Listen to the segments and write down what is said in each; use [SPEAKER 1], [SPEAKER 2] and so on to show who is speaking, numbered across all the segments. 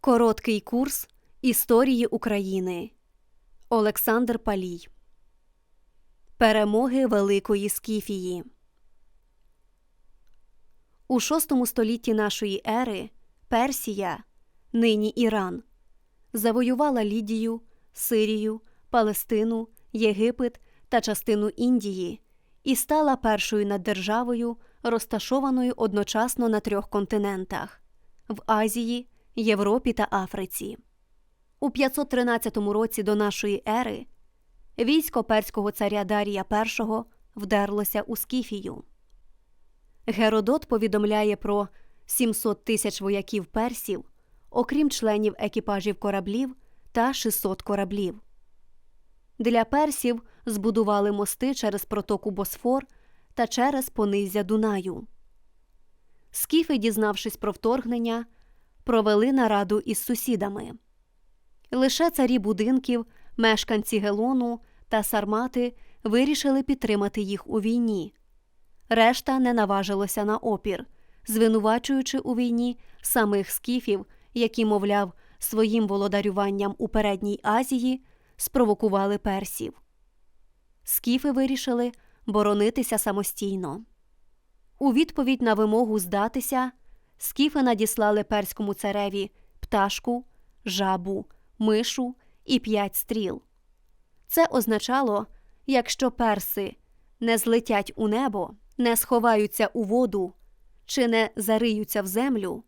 [SPEAKER 1] Короткий курс історії України. Олександр Палій. Перемоги Великої Скіфії. У VI столітті нашої ери Персія, нині Іран, завоювала Лідію, Сирію, Палестину, Єгипет та частину Індії і стала першою наддержавою, розташованою одночасно на трьох континентах в Азії, Європі та Африці. У 513 році до нашої ери військо перського царя Дарія І вдерлося у Скіфію. Геродот повідомляє про 700 тисяч вояків персів, окрім членів екіпажів кораблів та 600 кораблів. Для персів збудували мости через протоку Босфор та через понизя Дунаю. Скіфи, дізнавшись про вторгнення, провели нараду із сусідами. Лише царі будинків, мешканці Гелону та Сармати вирішили підтримати їх у війні. Решта не наважилося на опір, звинувачуючи у війні самих скіфів, які, мовляв, своїм володарюванням у передній Азії спровокували персів. Скіфи вирішили боронитися самостійно. У відповідь на вимогу здатися скіфи надіслали перському цареві пташку, жабу, мишу і п'ять стріл. Це означало, якщо перси не злетять у небо, не сховаються у воду чи не зариються в землю,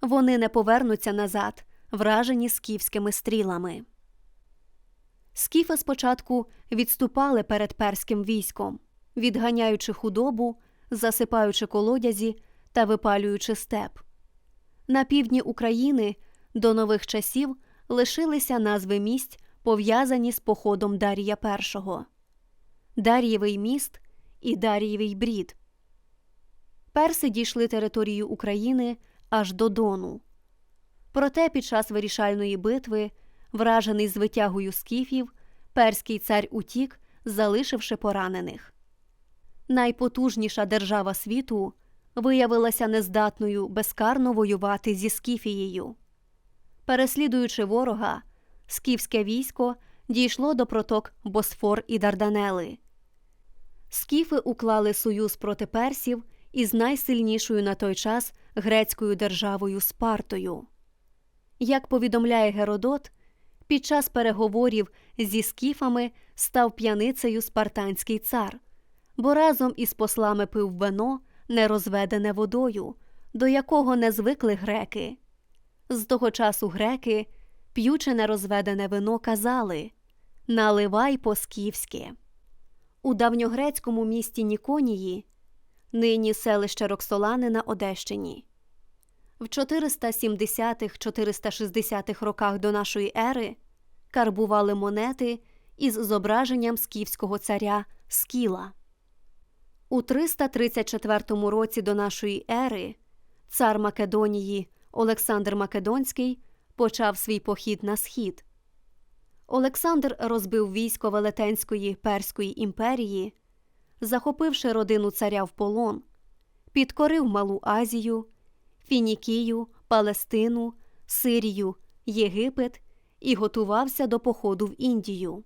[SPEAKER 1] вони не повернуться назад, вражені скіфськими стрілами. Скіфи спочатку відступали перед перським військом, відганяючи худобу, засипаючи колодязі та випалюючи степ. На півдні України до нових часів лишилися назви місць, пов'язані з походом Дарія І. Дар'євий міст і Дар'євий брід. Перси дійшли територію України аж до Дону. Проте під час вирішальної битви, вражений з витягою скіфів, перський цар утік, залишивши поранених. Найпотужніша держава світу виявилася нездатною безкарно воювати зі Скіфією. Переслідуючи ворога, скіфське військо дійшло до проток Босфор і Дарданели. Скіфи уклали союз проти персів із найсильнішою на той час грецькою державою Спартою. Як повідомляє Геродот, під час переговорів зі скіфами став п'яницею спартанський цар, бо разом із послами пив вино, не розведене водою, до якого не звикли греки. З того часу греки, п'ючи нерозведене вино, казали Наливай по-скіфськи. У давньогрецькому місті Ніконії, нині селище Роксолани на Одещині. В 470-460 роках до нашої ери карбували монети із зображенням скіфського царя Скіла. У 334 році до нашої ери цар Македонії Олександр Македонський почав свій похід на схід. Олександр розбив військо Велетенської Перської імперії, захопивши родину царя в полон, підкорив Малу Азію, Фінікію, Палестину, Сирію, Єгипет і готувався до походу в Індію.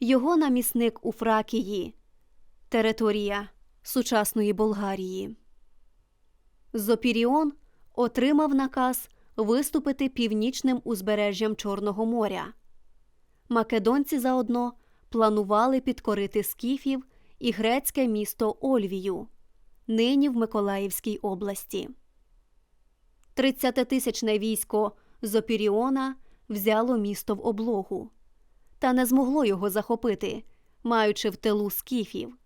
[SPEAKER 1] Його намісник у Фракії, територія сучасної Болгарії. Зопіріон отримав наказ виступити північним узбережжям Чорного моря. Македонці заодно планували підкорити скіфів і грецьке місто Ольвію, нині в Миколаївській області. Тридцятитисячне військо Зопіріона взяло місто в облогу, та не змогло його захопити, маючи в тилу скіфів.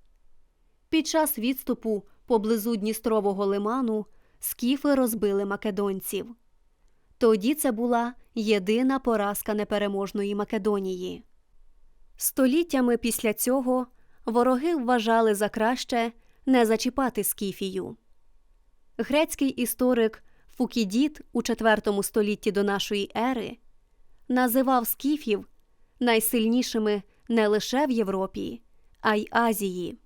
[SPEAKER 1] Під час відступу поблизу Дністрового лиману скіфи розбили македонців. Тоді це була єдина поразка непереможної Македонії. Століттями після цього вороги вважали за краще не зачіпати скіфію. Грецький історик Фукідіт у IV столітті до нашої ери називав скіфів найсильнішими не лише в Європі, а й Азії.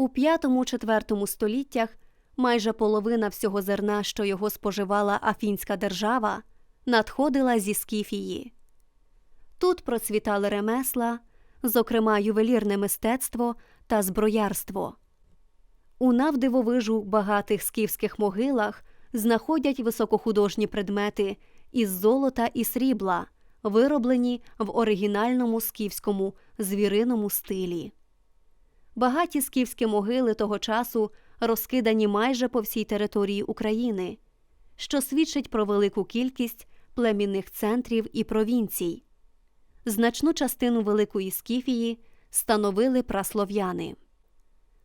[SPEAKER 1] У V-IV століттях майже половина всього зерна, що його споживала Афінська держава, надходила зі Скіфії. Тут процвітали ремесла, зокрема ювелірне мистецтво та зброярство. У навдивовижу багатих скіфських могилах знаходять високохудожні предмети із золота і срібла, вироблені в оригінальному скіфському звіриному стилі. Багаті скіфські могили того часу розкидані майже по всій території України, що свідчить про велику кількість племінних центрів і провінцій. Значну частину Великої Скіфії становили праслов'яни.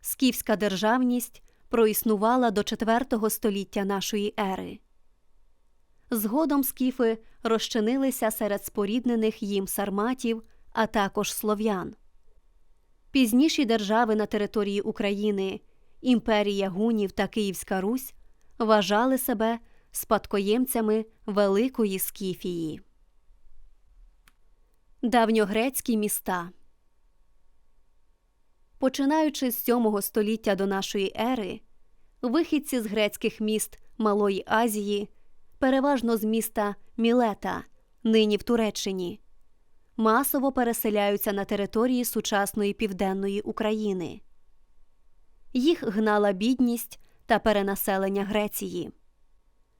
[SPEAKER 1] Скіфська державність проіснувала до IV століття нашої ери. Згодом скіфи розчинилися серед споріднених їм сарматів, а також слов'ян. Пізніші держави на території України, імперія гунів та Київська Русь вважали себе спадкоємцями Великої Скіфії. Давньогрецькі міста Починаючи з 7 століття до нашої ери, вихідці з грецьких міст Малої Азії, переважно з міста Мілета, нині в Туреччині, масово переселяються на території сучасної південної України. Їх гнала бідність та перенаселення Греції.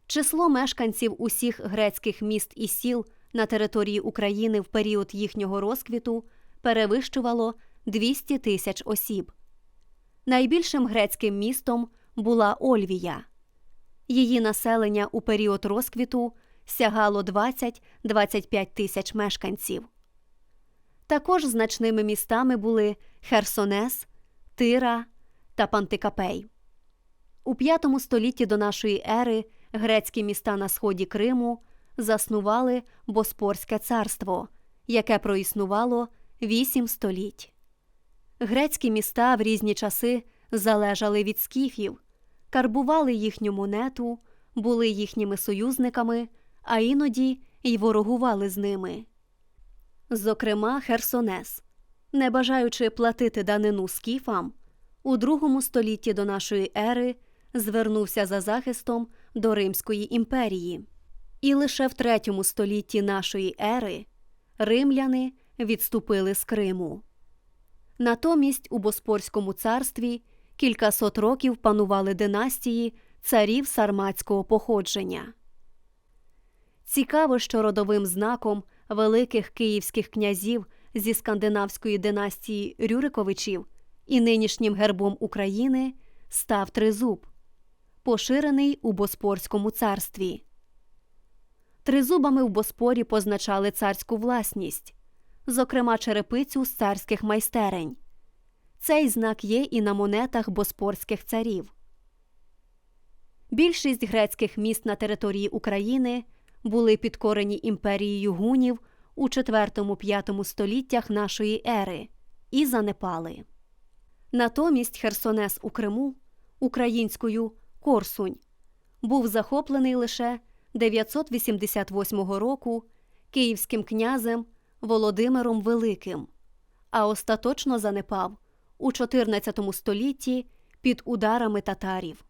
[SPEAKER 1] Число мешканців усіх грецьких міст і сіл на території України в період їхнього розквіту перевищувало 200 тисяч осіб. Найбільшим грецьким містом була Ольвія. Її населення у період розквіту сягало 20-25 тисяч мешканців. Також значними містами були Херсонес, Тира та Пантикапей. У V столітті до нашої ери грецькі міста на сході Криму заснували Боспорське царство, яке проіснувало вісім століть. Грецькі міста в різні часи залежали від скіфів, карбували їхню монету, були їхніми союзниками, а іноді й ворогували з ними. Зокрема, Херсонес, не бажаючи платити данину скіфам, у другому столітті до нашої ери звернувся за захистом до Римської імперії. І лише в третьому столітті нашої ери римляни відступили з Криму. Натомість у Боспорському царстві кількасот років панували династії царів сарматського походження. Цікаво, що родовим знаком великих київських князів зі скандинавської династії Рюриковичів і нинішнім гербом України став тризуб, поширений у Боспорському царстві. Тризубами в Боспорі позначали царську власність, зокрема черепицю з царських майстерень. Цей знак є і на монетах боспорських царів. Більшість грецьких міст на території України були підкорені імперією гунів у IV-V століттях нашої ери і занепали. Натомість Херсонес у Криму українською Корсунь був захоплений лише 988 року київським князем Володимиром Великим, а остаточно занепав у XIV столітті під ударами татарів.